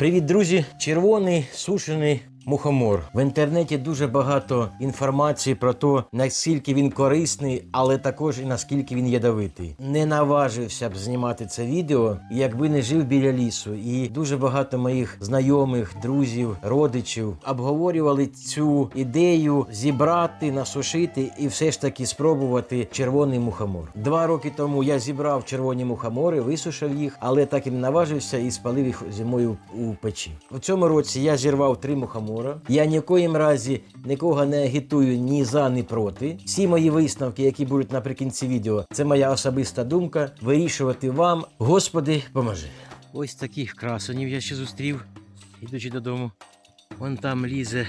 Привіт, друзі! Червоний сушений мухомор. В інтернеті дуже багато інформації про те, наскільки він корисний, але також і наскільки він ядовитий. Не наважився б знімати це відео, якби не жив біля лісу. І дуже багато моїх знайомих, друзів, родичів обговорювали цю ідею зібрати, насушити і все ж таки спробувати червоний мухомор. Два роки тому я зібрав червоні мухомори, висушив їх, але так і не наважився і спалив їх зимою у печі. У цьому році я зірвав три мухомора. Я ні в коїм разі нікого не агітую ні за, ні проти. Всі мої висновки, які будуть наприкінці відео, це моя особиста думка. Вирішувати вам. Господи, поможи. Ось таких красонів я ще зустрів, ідучи додому. Вон там лізе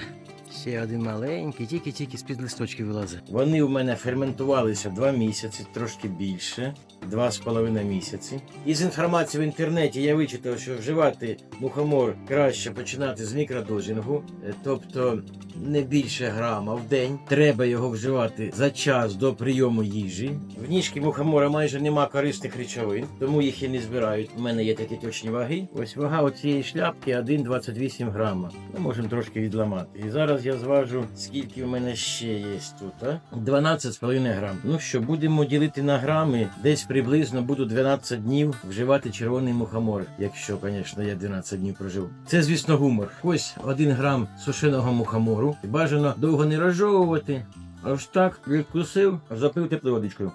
ще один маленький, тільки-тільки з-під листочки вилазить. Вони у мене ферментувалися два місяці, трошки більше, два з половиною місяці. Із інформації в інтернеті я вичитав, що вживати мухомор краще починати з мікродозінгу, е, тобто не більше грама в день. Треба його вживати за час до прийому їжі. В ніжки мухомора майже нема корисних речовин, тому їх і не збирають. У мене є такі точні ваги. Ось вага оцієї шляпки 1,28 грама. Ми можемо трошки відламати. І зараз я зважу, скільки в мене ще є тут. А? 12,5 грам. Ну що, будемо ділити на грами. Десь приблизно буду 12 днів вживати червоний мухомор, якщо, звісно, я 12 днів проживу. Це, звісно, гумор. Ось 1 грам сушеного мухомору. Бажано довго не розжовувати. Ось так відкусив, запив теплою водичкою.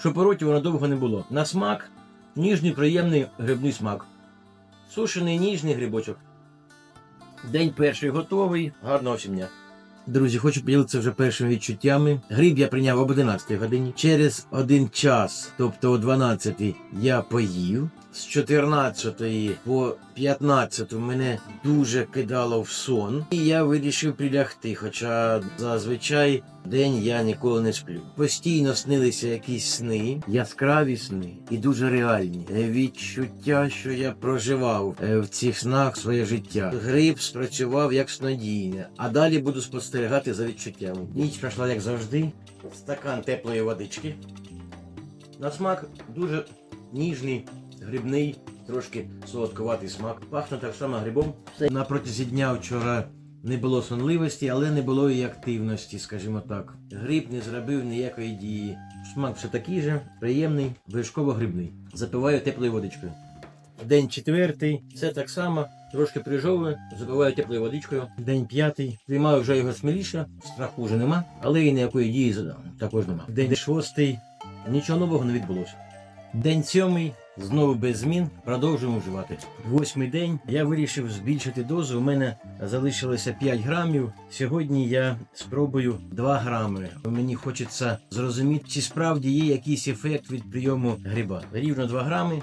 Щоб пороті воно довго не було. На смак ніжний, приємний грибний смак. Сушений ніжний грибочок. День перший готовий. Гарного всім дня. Друзі, хочу поділитися вже першими відчуттями. Гриб я прийняв об 11 годині. Через один час, тобто о 12 я поїв. З 14 по 15 мене дуже кидало в сон. І я вирішив прилягти, хоча зазвичай день я ніколи не сплю. Постійно снилися якісь сни, яскраві сни і дуже реальні. Е, Відчуття, що я проживав е, в цих снах своє життя. Гриб спрацював як снодійне, а далі буду спостерігати за відчуттями. Ніч пройшла як завжди. Стакан теплої водички. На смак дуже ніжний, грибний, трошки солодкуватий смак. Пахне так само грибом. На протязі дня вчора не було сонливості, але не було і активності, скажімо так. Гриб не зробив ніякої дії. Смак все такий же, приємний, вершково-грибний. Запиваю теплою водичкою. День четвертий, все так само, трошки прижовую, запиваю теплою водичкою. День п'ятий, приймаю вже його сміліше, страху вже нема, але і ніякої дії також нема. День шостий, нічого нового не відбулося. День сьомий, знову без змін, продовжуємо вживати. Восьмий день я вирішив збільшити дозу. У мене залишилося 5 грамів. Сьогодні я спробую 2 грами. Мені хочеться зрозуміти, чи справді є якийсь ефект від прийому гриба. Рівно 2 грами,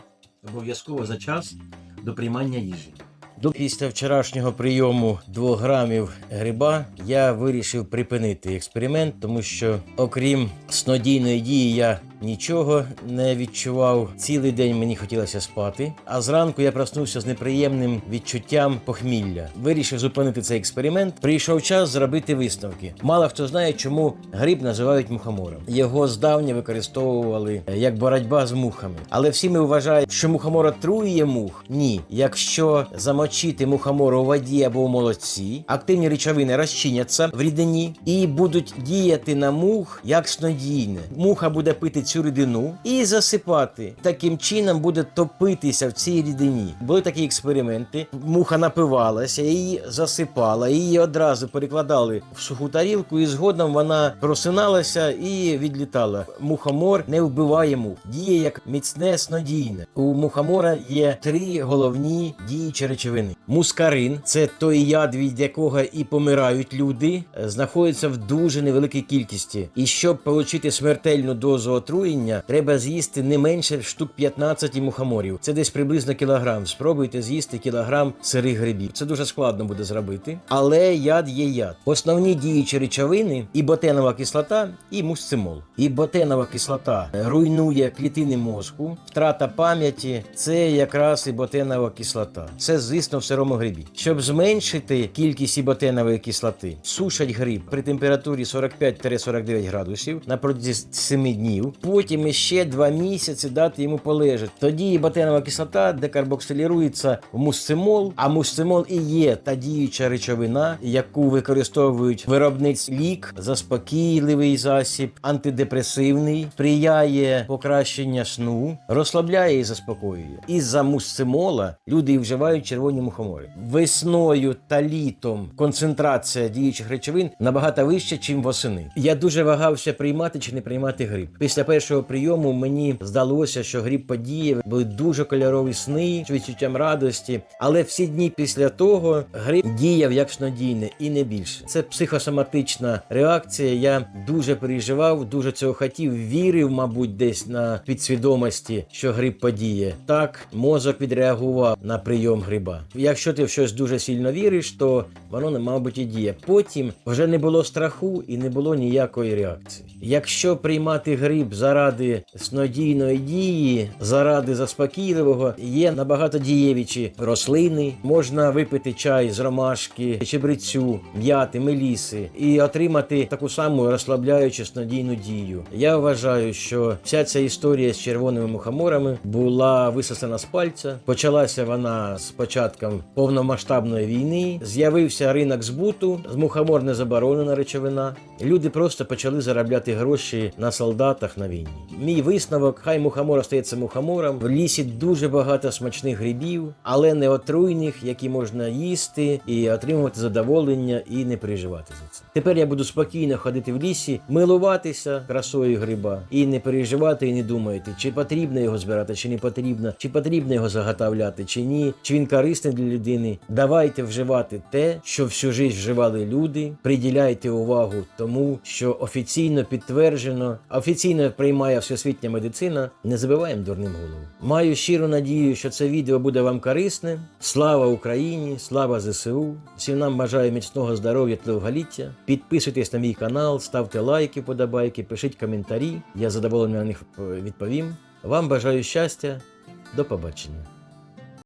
обов'язково за час до приймання їжі. До після вчорашнього прийому 2 грамів гриба я вирішив припинити експеримент, тому що, окрім снодійної дії, я нічого не відчував. Цілий день мені хотілося спати. А зранку я проснувся з неприємним відчуттям похмілля. Вирішив зупинити цей експеримент. Прийшов час зробити висновки. Мало хто знає, чому гриб називають мухомором. Його здавна використовували е, як боротьба з мухами. Але всі ми вважають, що мухомор отруює мух. Ні, якщо замочити мухомор у воді або у молоці, активні речовини розчиняться в рідині і будуть діяти на мух як снодійне. Муха буде пити цю рідину і засипати. Таким чином буде топитися в цій рідині. Були такі експерименти. Муха напивалася, її засипала, її одразу перекладали в суху тарілку, і згодом вона просиналася і відлітала. Мухомор не вбиває мух, діє як міцне снодійне. У мухомора є три головні діючі речовини. Мускарин це той яд, від якого і помирають люди, знаходиться в дуже невеликій кількості. І щоб отримати смертельну дозу отруєння, треба з'їсти не менше штук 15 мухоморів. Це десь приблизно кілограм. Спробуйте з'їсти кілограм сирих грибів. Це дуже складно буде зробити, але яд є яд. Основні діючі речовини і ботенова кислота, і мусцимол. І ботенова кислота руйнує клітини мозку, втрата пам'яті це якраз і ботенова кислота. Це звісно в сирому грибі. Щоб зменшити кількість іботенової кислоти, сушать гриб при температурі 45-49 градусів на протязі 7 днів. Потім іще два місяці дати йому полежати. Тоді ботенова кислота декарбоксилірується в мусцимол, а мусцимол і є та діюча речовина, яку використовують виробниць лік, заспокійливий засіб, антидепресивний, сприяє покращення сну, розслабляє і заспокоює. Із-за мусцимола люди і вживають червоні мухомори. Весною та літом концентрація діючих речовин набагато вища, ніж восени. Я дуже вагався приймати чи не приймати гриб. Після першого прийому мені здалося, що гриб подіяв, були дуже кольорові сни з відчуттям радості. Але всі дні після того гриб діяв як снодійне і не більше. Це психосоматична реакція. Я дуже переживав, дуже цього хотів, вірив, мабуть, десь на підсвідомості, що гриб подіє. Так мозок відреагував на прийом гриба. Якщо ти в щось дуже сильно віриш, то воно не мабуть і діє. Потім вже не було страху і не було ніякої реакції. Якщо приймати гриб заради снодійної дії, заради заспокійливого, є набагато дієвічі рослини. Можна випити чай з ромашки, чебрецю, м'яти, меліси і отримати таку саму розслабляючу снодійну дію. Я вважаю, що вся ця історія з червоними мухоморами була висосана з пальця. Почалася вона з початком повномасштабної війни. З'явився ринок збуту, з мухомор не заборонена речовина. Люди просто почали заробляти гроші на солдатах на війні. Мій висновок: хай мухомор остається мухомором. В лісі дуже багато смачних грибів, але не отруйних, які можна їсти і отримувати задоволення і не переживати за це. Тепер я буду спокійно ходити в лісі, милуватися красою гриба і не переживати і не думати, чи потрібно його збирати, чи не потрібно, чи потрібно його заготовляти, чи ні, чи він корисний для людини. Давайте вживати те, що всю життя вживали люди. Приділяйте увагу тому, що офіційно підтверджено, офіційно приймає всесвітня медицина. Не забиваємо дурним голову. Маю щиру надію, що це відео буде вам корисне. Слава Україні! Слава ЗСУ! Всім нам бажаю міцного здоров'я та довголіття. Підписуйтесь на мій канал, ставте лайки, подобайки, пишіть коментарі. Я задоволений на них е, відповім. Вам бажаю щастя. До побачення.